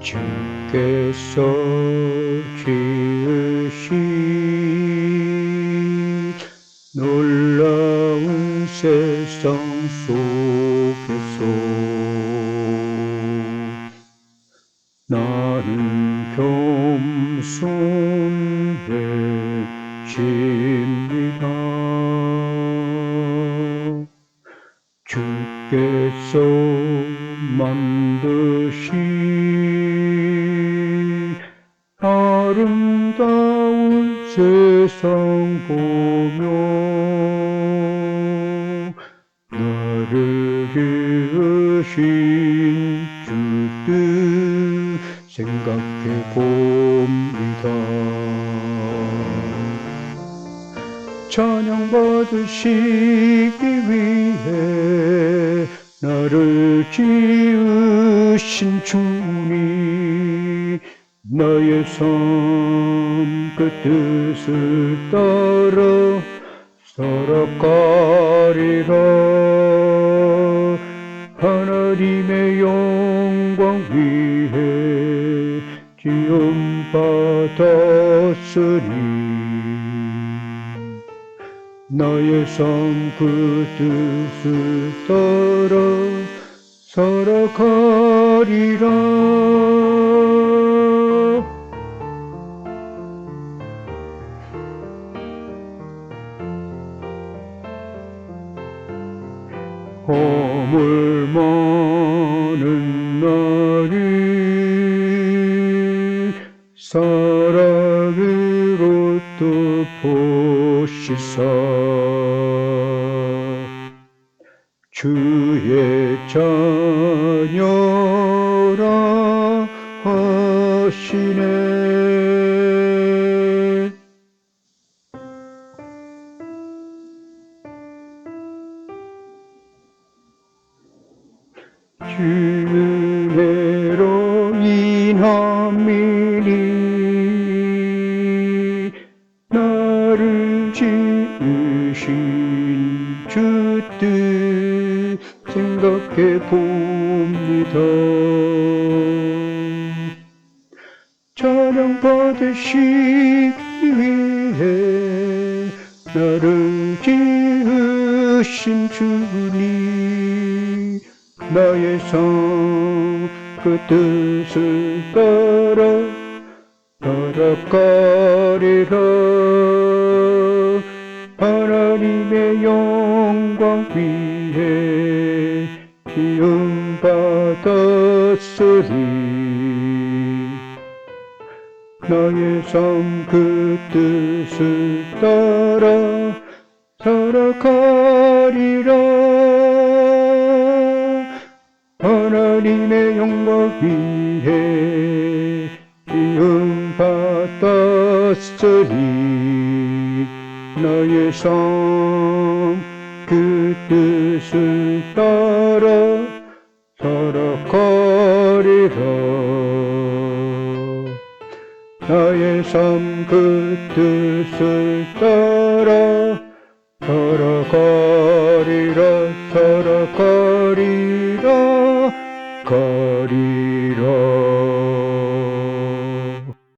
주께서 지으신 놀라운 세상 속에서 나는 겸손해집니다. 주께서 만드신 세상 보며 나를 지으신 주뜻 생각해 봅니다. 찬양 받으시기 위해 나를 지으신 주님 나의 삶그 뜻을 따라 살아가리라 하나님의 영광 위해 지음 받았으니 나의 삶그 뜻을 따라 살아가리라 허물 많은 날이 사랑으로 덮으시사. 주의 자녀라 하시네 주의로 인함이니 나를 지으신 주 뜻 생각해 봅니다. 찬양 받으시기 위해 나를 지으신 주님 나의 삶그 뜻을 따라 살아가리라 하나님의 영광 위해 지음 받았으리. 나의 삶그 뜻을 따라 살아가리라 하나님의 영광 위해 지음 받았으니 나의 삶그 뜻을 따라 살아가리라. 나의 삶 그 뜻을 따라 살아가리라 살아가리라 借りろ